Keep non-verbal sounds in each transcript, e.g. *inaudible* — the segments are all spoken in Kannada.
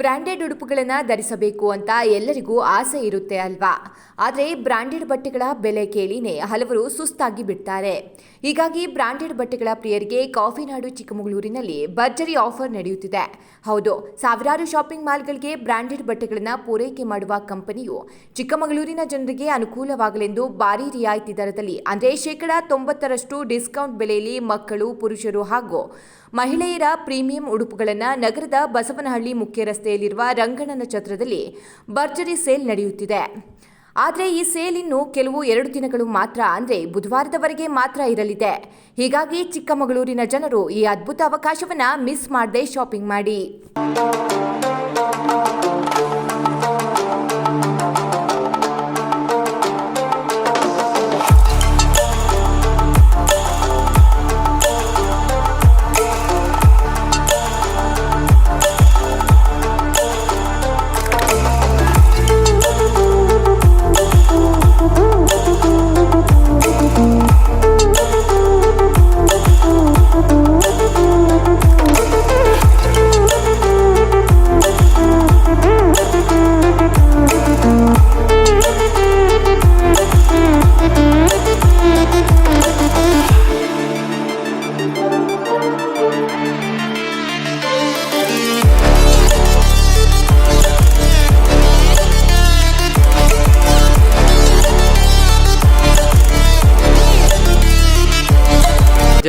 ಬ್ರ್ಯಾಂಡೆಡ್ ಉಡುಪುಗಳನ್ನು ಧರಿಸಬೇಕು ಅಂತ ಎಲ್ಲರಿಗೂ ಆಸೆ ಇರುತ್ತೆ ಅಲ್ವಾ? ಆದರೆ ಬ್ರ್ಯಾಂಡೆಡ್ ಬಟ್ಟೆಗಳ ಬೆಲೆ ಕೇಳಿನೇ ಹಲವರು ಸುಸ್ತಾಗಿ ಬಿಡ್ತಾರೆ. ಹೀಗಾಗಿ ಬ್ರ್ಯಾಂಡೆಡ್ ಬಟ್ಟೆಗಳ ಪ್ರಿಯರಿಗೆ ಕಾಫಿನಾಡು ಚಿಕ್ಕಮಗಳೂರಿನಲ್ಲಿ ಭರ್ಜರಿ ಆಫರ್ ನಡೆಯುತ್ತಿದೆ. ಹೌದು, ಸಾವಿರಾರು ಶಾಪಿಂಗ್ ಮಾಲ್ಗಳಿಗೆ ಬ್ರ್ಯಾಂಡೆಡ್ ಬಟ್ಟೆಗಳನ್ನು ಪೂರೈಕೆ ಮಾಡುವ ಕಂಪನಿಯು ಚಿಕ್ಕಮಗಳೂರಿನ ಜನರಿಗೆ ಅನುಕೂಲವಾಗಲೆಂದು ಭಾರಿ ರಿಯಾಯಿತಿ ದರದಲ್ಲಿ, ಅಂದರೆ ಶೇಕಡಾ ತೊಂಬತ್ತರಷ್ಟು ಡಿಸ್ಕೌಂಟ್ ಬೆಲೆಯಲ್ಲಿ ಮಕ್ಕಳು, ಪುರುಷರು ಹಾಗೂ ಮಹಿಳೆಯರ ಪ್ರೀಮಿಯಂ ಉಡುಪುಗಳನ್ನು ನಗರದ ಬಸವನಹಳ್ಳಿ ಮುಖ್ಯ ರಸ್ತೆಯಲ್ಲಿರುವ ರಂಗಣ್ಣನ ಛತ್ರದಲ್ಲಿ ಭರ್ಜರಿ ಸೇಲ್ ನಡೆಯುತ್ತಿದೆ. ಆದರೆ ಈ ಸೇಲ್ ಇನ್ನು ಕೆಲವು ಎರಡು ದಿನಗಳು ಮಾತ್ರ, ಅಂದರೆ ಬುಧವಾರದವರೆಗೆ ಮಾತ್ರ ಇರಲಿದೆ. ಹೀಗಾಗಿ ಚಿಕ್ಕಮಗಳೂರಿನ ಜನರು ಈ ಅದ್ಭುತ ಅವಕಾಶವನ್ನು ಮಿಸ್ ಮಾಡದೆ ಶಾಪಿಂಗ್ ಮಾಡಿ.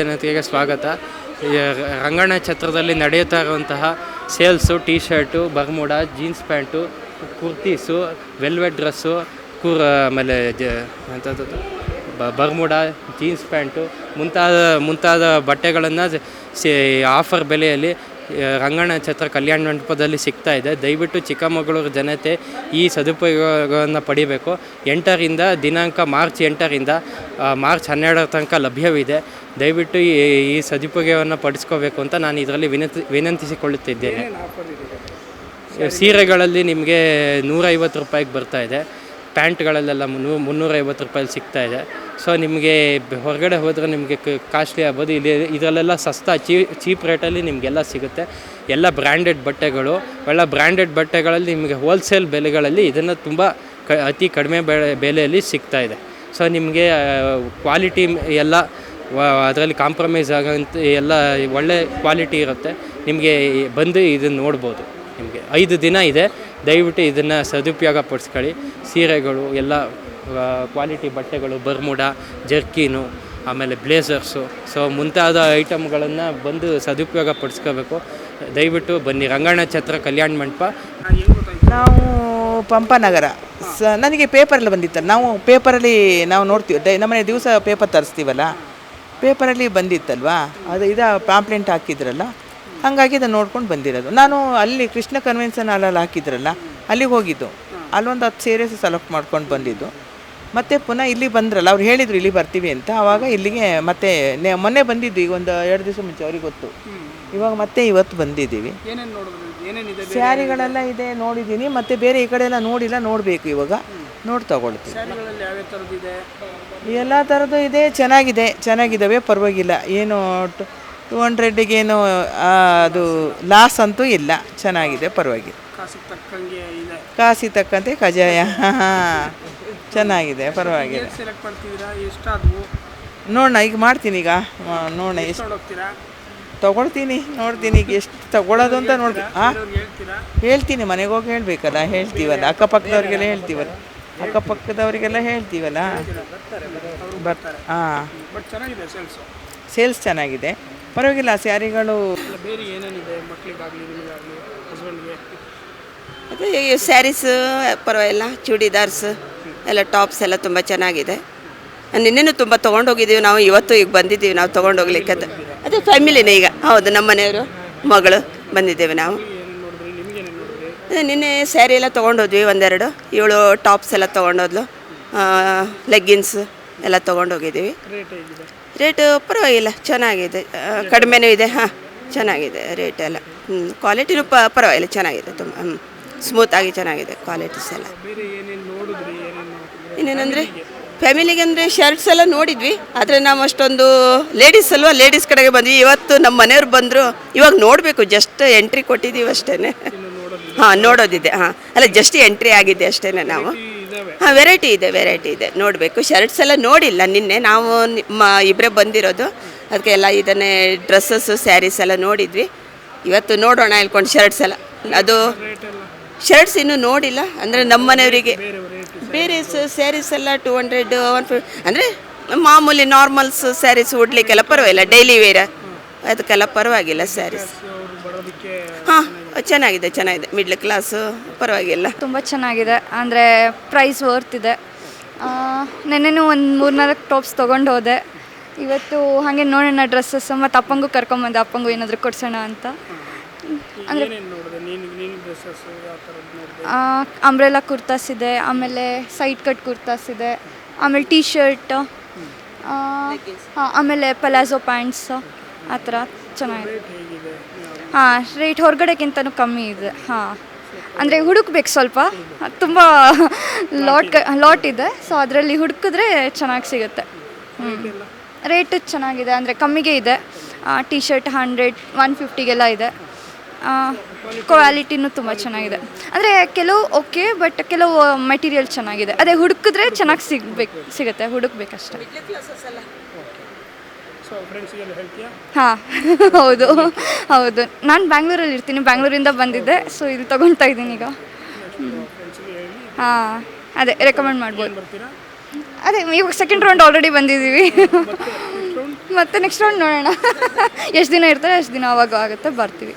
ಜನತೆಗೆ ಸ್ವಾಗತ. ಈ ರಂಗಣ್ಣ ಛತ್ರದಲ್ಲಿ ನಡೆಯುತ್ತಾ ಇರುವಂತಹ sales T shirt bermuda, jeans pants, kurtis, velvet dress, ಕೂರ್, ಆಮೇಲೆ ಜ ಎಂಥದ್ದು ಬರ್ಮುಡ, ಜೀನ್ಸ್ ಪ್ಯಾಂಟು ಮುಂತಾದ ಮುಂತಾದ ಬಟ್ಟೆಗಳನ್ನು ಸೇ, ಆಫರ್ ಬೆಲೆಯಲ್ಲಿ ರಂಗಣ್ಣ ಛತ್ರ ಕಲ್ಯಾಣ ಮಂಟಪದಲ್ಲಿ ಸಿಗ್ತಾ ಇದೆ. ದಯವಿಟ್ಟು ಚಿಕ್ಕಮಗಳೂರು ಜನತೆ ಈ ಸದುಪಯೋಗವನ್ನು ಪಡಿಬೇಕು. ಎಂಟರಿಂದ ದಿನಾಂಕ ಮಾರ್ಚ್ ಎಂಟರಿಂದ ಮಾರ್ಚ್ ಹನ್ನೆರಡರ ತನಕ ಲಭ್ಯವಿದೆ. ದಯವಿಟ್ಟು ಈ ಈ ಸದುಪಯೋಗವನ್ನು ಪಡಿಸ್ಕೋಬೇಕು ಅಂತ ನಾನು ಇದರಲ್ಲಿ ವಿನಂತಿ ವಿನಂತಿಸಿಕೊಳ್ಳುತ್ತಿದ್ದೇನೆ. ಸೀರೆಗಳಲ್ಲಿ ನಿಮಗೆ ನೂರೈವತ್ತು ರೂಪಾಯಿಗೆ ಬರ್ತಾ ಇದೆ. ಪ್ಯಾಂಟ್ಗಳಲ್ಲೆಲ್ಲ ಮುನ್ನೂರು ಮುನ್ನೂರೈವತ್ತು ರೂಪಾಯಿಲಿ ಸಿಗ್ತಾ ಇದೆ. ಸೊ ನಿಮಗೆ ಹೊರಗಡೆ ಹೋದರೆ ನಿಮಗೆ ಕಾಸ್ಟ್ಲಿ ಆಗ್ಬೋದು. ಇಲ್ಲಿ ಇದರಲ್ಲೆಲ್ಲ ಸಸ್ತಾ, ಚೀ, ಚೀಪ್ ರೇಟಲ್ಲಿ ನಿಮಗೆಲ್ಲ ಸಿಗುತ್ತೆ. ಎಲ್ಲ ಬ್ರ್ಯಾಂಡೆಡ್ ಬಟ್ಟೆಗಳು. ಎಲ್ಲ ಬ್ರ್ಯಾಂಡೆಡ್ ಬಟ್ಟೆಗಳಲ್ಲಿ ನಿಮಗೆ ಹೋಲ್ಸೇಲ್ ಬೆಲೆಗಳಲ್ಲಿ ಇದನ್ನು ತುಂಬ ಕ ಅತಿ ಕಡಿಮೆ ಬೆಳೆ ಬೆಲೆಯಲ್ಲಿ ಇದೆ. ಸೊ ನಿಮಗೆ ಕ್ವಾಲಿಟಿ ಎಲ್ಲ ಅದರಲ್ಲಿ ಕಾಂಪ್ರಮೈಸ್ ಆಗೋಂಥ ಎಲ್ಲ ಒಳ್ಳೆ ಕ್ವಾಲಿಟಿ ಇರುತ್ತೆ. ನಿಮಗೆ ಬಂದು ಇದನ್ನು ನೋಡ್ಬೋದು. ನಿಮಗೆ ಐದು ದಿನ ಇದೆ. ದಯವಿಟ್ಟು ಇದನ್ನು ಸದುಪಯೋಗ ಪಡಿಸ್ಕೊಳ್ಳಿ. ಸೀರೆಗಳು ಎಲ್ಲ ಕ್ವಾಲಿಟಿ ಬಟ್ಟೆಗಳು ಬರ್ಮುಡ ಜರ್ಕೀನು ಆಮೇಲೆ ಬ್ಲೇಸರ್ಸು ಸೊ ಮುಂತಾದ ಐಟಮ್ಗಳನ್ನು ಬಂದು ಸದುಪಯೋಗ ಪಡಿಸ್ಕೋಬೇಕು. ದಯವಿಟ್ಟು ಬನ್ನಿ, ರಂಗಣ್ಣ ಛತ್ರ ಕಲ್ಯಾಣ ಮಂಟಪ. ನಾವು ಪಂಪನಗರ. ಸ, ನನಗೆ ಪೇಪರಲ್ಲಿ ಬಂದಿತ್ತಲ್ಲ ನಾವು ಪೇಪರಲ್ಲಿ ನಾವು ನೋಡ್ತೀವಿ. ಡೈ ನಮ್ಮನೆ ದಿವಸ ಪೇಪರ್ ತರಿಸ್ತೀವಲ್ಲ? ಪೇಪರಲ್ಲಿ ಬಂದಿತ್ತಲ್ವಾ? ಅದು ಇದು ಪಾಂಪ್ಲೆಂಟ್ ಹಾಕಿದ್ರಲ್ಲ? ಹಾಗಾಗಿ ಅದನ್ನು ನೋಡ್ಕೊಂಡು ಬಂದಿರೋದು. ನಾನು ಅಲ್ಲಿ ಕೃಷ್ಣ ಕನ್ವೆನ್ಷನ್ ಹಾಲಲ್ಲಿ ಹಾಕಿದ್ರಲ್ಲ, ಅಲ್ಲಿಗೆ ಹೋಗಿದ್ದು. ಅಲ್ಲೊಂದು ಹತ್ತು ಸೀರೆಸ್ ಸೆಲೆಕ್ಟ್ ಮಾಡ್ಕೊಂಡು ಬಂದಿದ್ದು. ಮತ್ತೆ ಪುನಃ ಇಲ್ಲಿ ಬಂದ್ರಲ್ಲ ಅವ್ರು ಹೇಳಿದ್ರು ಇಲ್ಲಿ ಬರ್ತೀವಿ ಅಂತ. ಆವಾಗ ಇಲ್ಲಿಗೆ ಮತ್ತೆ ಮೊನ್ನೆ ಬಂದಿದ್ದು ಈಗ ಒಂದು ಎರಡು ದಿವಸ ಮುಂಚೆ ಅವ್ರಿಗೆ ಗೊತ್ತು. ಇವಾಗ ಮತ್ತೆ ಇವತ್ತು ಬಂದಿದ್ದೀವಿ. ಸ್ಯಾರಿಗಳೆಲ್ಲ ಇದೆ ನೋಡಿದ್ದೀನಿ. ಮತ್ತೆ ಬೇರೆ ಈ ಕಡೆ ಎಲ್ಲ ನೋಡಿಲ್ಲ ನೋಡಬೇಕು ಇವಾಗ. ನೋಡಿ ತಗೊಳ್ತೀವಿ ಎಲ್ಲ ಥರದ್ದು ಇದೆ ಚೆನ್ನಾಗಿದೆ ಚೆನ್ನಾಗಿದ್ದಾವೆ ಪರವಾಗಿಲ್ಲ. ಏನು ಟು ಹಂಡ್ರೆಡ್ಗೆ ಏನು ಅದು ಲಾಸ್ ಅಂತೂ ಇಲ್ಲ. ಚೆನ್ನಾಗಿದೆ ಪರವಾಗಿಲ್ಲ. ಕಾಸಿಗೆ ತಕ್ಕಂತೆ ಕಜಾಯ ಚೆನ್ನಾಗಿದೆ ಪರವಾಗಿಲ್ಲ. ಸೆಲೆಕ್ಟ್ ಮಾಡ್ತಿದ್ದೀರಾ? ಎಷ್ಟಾದವು? ನೋಡೋಣ ಈಗ ಮಾಡ್ತೀನಿ ಈಗ. ನೋಡೋಣ ಎಷ್ಟು ಹೋಗ್ತೀರಾ ತಗೊಳ್ತೀನಿ ನೋಡ್ತೀನಿ ಈಗ ಎಷ್ಟು ತಗೊಳ್ಳೋದು ಅಂತ ನೋಡ್ತೀನಿ. ಹಾಂ ಹೇಳ್ತೀರಾ? ಹೇಳ್ತೀನಿ ಮನೆಗೆ ಹೋಗಿ ಹೇಳ್ಬೇಕಲ್ಲ ಹೇಳ್ತೀವಲ್ಲ? ಅಕ್ಕಪಕ್ಕದವ್ರಿಗೆಲ್ಲ ಹೇಳ್ತೀವಲ್ಲ? ಅಕ್ಕಪಕ್ಕದವರಿಗೆಲ್ಲ ಹೇಳ್ತೀವಲ್ಲ? ಹಾಂ ಬಟ್ ಚೆನ್ನಾಗಿದೆ ಸೇಲ್ಸು ಸೇಲ್ಸ್ ಚೆನ್ನಾಗಿದೆ. ಪರವಾಗಿಲ್ಲ ಸ್ಯಾರಿಗಳು ಬೇರೆ ಏನೇನಿದೆ? ಮಕ್ಕಳಿಗಾಗಲಿ ನಿಮಗಾಗಲಿ ಹಸ್ಬೆಂಡ್ಗೆ ಅದೇ ಈ ಸ್ಯಾರೀಸ್ ಪರವಾಗಿಲ್ಲ, ಚೂಡಿದಾರ್ಸ್, ಎಲ್ಲ ಟಾಪ್ಸ್ ಎಲ್ಲ ತುಂಬ ಚೆನ್ನಾಗಿದೆ. ನಿನ್ನೆನೂ ತುಂಬ ತೊಗೊಂಡೋಗಿದ್ದೀವಿ ನಾವು, ಇವತ್ತು ಈಗ ಬಂದಿದ್ದೀವಿ ನಾವು ತೊಗೊಂಡೋಗ್ಲಿಕ್ಕೆ ಅದು ಅದೇ ಫ್ಯಾಮಿಲಿನೇ ಈಗ. ಹೌದು, ನಮ್ಮ ಮನೆಯವರು, ಮಗಳು ಬಂದಿದ್ದೇವೆ ನಾವು. ನಿನ್ನೆ ಸ್ಯಾರಿ ಎಲ್ಲ ತೊಗೊಂಡೋದ್ವಿ, ಒಂದೆರಡು. ಏಳು ಟಾಪ್ಸ್ ಎಲ್ಲ ತೊಗೊಂಡೋದ್ಲು. ಲೆಗ್ಗಿನ್ಸ್ ಎಲ್ಲ ತೊಗೊಂಡೋಗಿದ್ದೀವಿ. ರೇಟ್ ಪರವಾಗಿಲ್ಲ, ಚೆನ್ನಾಗಿದೆ. ಕಡಿಮೆನೂ ಇದೆ, ಹಾಂ, ಚೆನ್ನಾಗಿದೆ ರೇಟ್ ಎಲ್ಲ. ಹ್ಞೂ ಕ್ವಾಲಿಟಿನೂ ಪರವಾಗಿಲ್ಲ, ಚೆನ್ನಾಗಿದೆ ತುಂಬ. ಹ್ಞೂ ಸ್ಮೂತಾಗಿ ಚೆನ್ನಾಗಿದೆ ಕ್ವಾಲಿಟೀಸ್ ಎಲ್ಲ. ಇನ್ನೇನಂದರೆ ಫ್ಯಾಮಿಲಿಗೆ ಅಂದರೆ ಶರ್ಟ್ಸ್ ಎಲ್ಲ ನೋಡಿದ್ವಿ ಆದರೆ ನಾವು ಅಷ್ಟೊಂದು ಲೇಡೀಸ್ ಅಲ್ವಾ ಲೇಡೀಸ್ ಕಡೆಗೆ ಬಂದ್ವಿ. ಇವತ್ತು ನಮ್ಮ ಮನೆಯವ್ರು ಬಂದರು ಇವಾಗ ನೋಡಬೇಕು ಜಸ್ಟ್ ಎಂಟ್ರಿ ಕೊಟ್ಟಿದ್ದೀವಿ ಅಷ್ಟೇ ಇನ್ನು ಹಾಂ ನೋಡೋದಿದೆ ಹಾಂ. ಅಲ್ಲ ಜಸ್ಟ್ ಎಂಟ್ರಿ ಆಗಿದೆ ಅಷ್ಟೇ ನಾವು. ಹಾಂ ವೆರೈಟಿ ಇದೆ ವೆರೈಟಿ ಇದೆ. ನೋಡಬೇಕು ಶರ್ಟ್ಸ್ ಎಲ್ಲ ನೋಡಿಲ್ಲ ನಿನ್ನೆ. ನಾವು ನಿಮ್ಮ ಇಬ್ಬರೇ ಬಂದಿರೋದು. ಅದಕ್ಕೆ ಎಲ್ಲ ಇದನ್ನೇ ಡ್ರೆಸ್ಸಸ್ಸು ಸ್ಯಾರೀಸ್ ಎಲ್ಲ ನೋಡಿದ್ವಿ. ಇವತ್ತು ನೋಡೋಣ ಹೇಳ್ಕೊಂಡು ಶರ್ಟ್ಸ್ ಎಲ್ಲ. ಅದು ಶರ್ಟ್ಸ್ ಇನ್ನೂ ನೋಡಿಲ್ಲ. ಅಂದರೆ ನಮ್ಮ ಮನೆಯವರಿಗೆ ಬೇರೆ ಸ್ಯಾರೀಸ್ ಎಲ್ಲ ಟೂ ಹಂಡ್ರೆಡ್ ಒನ್ ಫಿಫ್ ಅಂದರೆ ಮಾಮೂಲಿ ನಾರ್ಮಲ್ಸ್ ಸ್ಯಾರೀಸ್ ಉಡ್ಲಿಕ್ಕೆಲ್ಲ ಪರವಾಗಿಲ್ಲ. ಡೈಲಿ ವೇರ ಅದಕ್ಕೆಲ್ಲ ಪರವಾಗಿಲ್ಲ ಸ್ಯಾರೀಸ್ ಹಾಂ ಚೆನ್ನಾಗಿದೆ ಚೆನ್ನಾಗಿದೆ. ಮಿಡ್ಲ್ ಕ್ಲಾಸು ಪರವಾಗಿಲ್ಲ. ತುಂಬ ಚೆನ್ನಾಗಿದೆ. ಅಂದರೆ ಪ್ರೈಸ್ ವರ್ತ್ ಇದೆ. ನೆನ್ನೆನೂ ಒಂದು ಮೂರ್ನಾಲ್ಕು ಟಾಪ್ಸ್ ತೊಗೊಂಡು ಹೋದೆ. ಇವತ್ತು ಹಾಗೆ ನೋಡೋಣ ಡ್ರೆಸ್ಸಸ್ ಮತ್ತು ಅಪ್ಪಂಗೂ ಕರ್ಕೊಂಬಂದೆ. ಅಪ್ಪಂಗೂ ಏನಾದರೂ ಕೊಡ್ಸೋಣ ಅಂತ. ಅಂದರೆ ಡ್ರೆಸ್ಸಸ್ ಯಾವ ಥರದ್ದು ಅಂಬ್ರೆಲಾ ಕುರ್ತಾಸ್ ಇದೆ ಆಮೇಲೆ ಸೈಡ್ ಕಟ್ ಕುರ್ತಾಸ್ ಇದೆ ಆಮೇಲೆ ಟೀ ಶರ್ಟ್ ಆಮೇಲೆ ಪಲಾಜೋ ಪ್ಯಾಂಟ್ಸ್ ಆ ಥರ ಚೆನ್ನಾಗಿದೆ ಹಾಂ ರೇಟ್ ಹೊರಗಡೆಗಿಂತನೂ ಕಮ್ಮಿ ಇದೆ ಹಾಂ. ಅಂದರೆ ಹುಡುಕ್ಬೇಕು ಸ್ವಲ್ಪ. ತುಂಬ ಲಾಟ್ ಲಾಟ್ ಇದೆ. ಸೊ ಅದರಲ್ಲಿ ಹುಡುಕಿದ್ರೆ ಚೆನ್ನಾಗಿ ಸಿಗುತ್ತೆ. ಹ್ಞೂ ರೇಟ್ ಚೆನ್ನಾಗಿದೆ ಅಂದರೆ ಕಮ್ಮಿಗೆ ಇದೆ. ಟಿ ಶರ್ಟ್ ಹಂಡ್ರೆಡ್ ಒನ್ ಫಿಫ್ಟಿಗೆಲ್ಲ ಇದೆ. ಕ್ವಾಲಿಟಿನೂ ತುಂಬ ಚೆನ್ನಾಗಿದೆ. ಅಂದರೆ ಕೆಲವು ಓಕೆ ಬಟ್ ಕೆಲವು ಮೆಟೀರಿಯಲ್ ಚೆನ್ನಾಗಿದೆ. ಅದೇ ಹುಡುಕಿದ್ರೆ ಚೆನ್ನಾಗಿ ಸಿಗ್ಬೇಕು ಸಿಗುತ್ತೆ ಹುಡುಕ್ಬೇಕಷ್ಟೆ. ಹಾಂ *laughs* ಹೌದು ಹೌದು. ನಾನು ಬ್ಯಾಂಗ್ಳೂರಲ್ಲಿ ಇರ್ತೀನಿ ಬ್ಯಾಂಗ್ಳೂರಿಂದ ಬಂದಿದ್ದೆ ಸೊ ಇಲ್ಲಿ ತೊಗೊಳ್ತಾ ಇದ್ದೀನಿ ಈಗ. ಹಾಂ ಅದೇ ರೆಕಮೆಂಡ್ ಮಾಡ್ಬೋದು. ಅದೇ ಇವಾಗ ಸೆಕೆಂಡ್ ರೌಂಡ್ ಆಲ್ರೆಡಿ ಬಂದಿದ್ದೀವಿ. ಮತ್ತೆ ನೆಕ್ಸ್ಟ್ ರೌಂಡ್ ನೋಡೋಣ. *laughs* ಎಷ್ಟು ದಿನ ಇರ್ತಾರೆ ಅಷ್ಟು ದಿನ ಅವಾಗ ಆಗುತ್ತೆ ಬರ್ತೀವಿ.